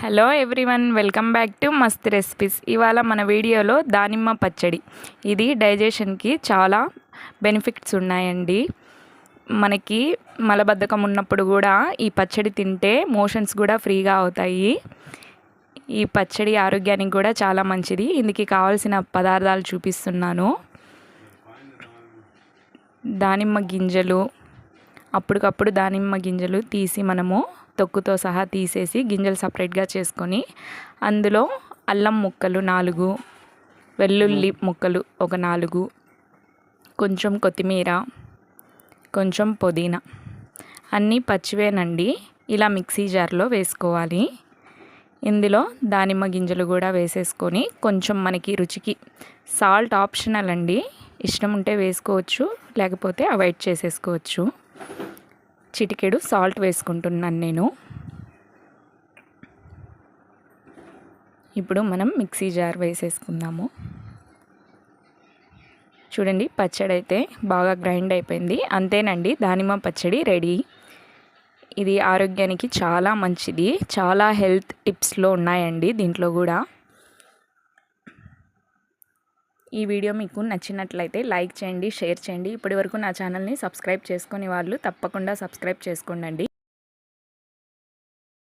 Hello everyone welcome back to Mast recipes ఇవాళ మన వీడియోలో దానిమ్మ పచ్చడి. ఇది డైజెషన్కి చాలా బెనిఫిట్స్ ఉన్నాయండి. మనకి మలబద్ధకం ఉన్నప్పుడు కూడా ఈ పచ్చడి తింటే మోషన్స్ కూడా ఫ్రీగా అవుతాయి. ఈ పచ్చడి ఆరోగ్యానికి కూడా చాలా మంచిది. ఇందుకు కావాల్సిన పదార్థాలు చూపిస్తున్నాను. దానిమ్మ గింజలు అప్పటికప్పుడు దానిమ్మ గింజలు తీసి మనము తొక్కుతో సహా తీసేసి గింజలు సపరేట్గా చేసుకొని అందులో అల్లం ముక్కలు నాలుగు వెల్లుల్లి ముక్కలు ఒక నాలుగు కొంచెం కొత్తిమీర కొంచెం పుదీనా అన్నీ పచ్చివేనండి. ఇలా మిక్సీ జార్లో వేసుకోవాలి. ఇందులో దానిమ్మ గింజలు కూడా వేసేసుకొని కొంచెం మనకి రుచికి సాల్ట్ ఆప్షనల్ అండి. ఇష్టం ఉంటే వేసుకోవచ్చు లేకపోతే అవాయిడ్ చేసేసుకోవచ్చు. చిటికెడు సాల్ట్ వేసుకుంటున్నాను నేను. ఇప్పుడు మనం మిక్సీ జార్ వేసేసుకుందాము. చూడండి పచ్చడి అయితే బాగా గ్రైండ్ అయిపోయింది. అంతేనండి దానిమ్మ పచ్చడి రెడీ. ఇది ఆరోగ్యానికి చాలా మంచిది. చాలా హెల్త్ టిప్స్లో ఉన్నాయండి దీంట్లో కూడా. ఈ వీడియో మీకు నచ్చినట్లయితే లైక్ చేయండి షేర్ చేయండి. ఇప్పటి వరకు నా ఛానల్ని సబ్స్క్రైబ్ చేసుకునే వాళ్ళు తప్పకుండా సబ్స్క్రైబ్ చేసుకోండి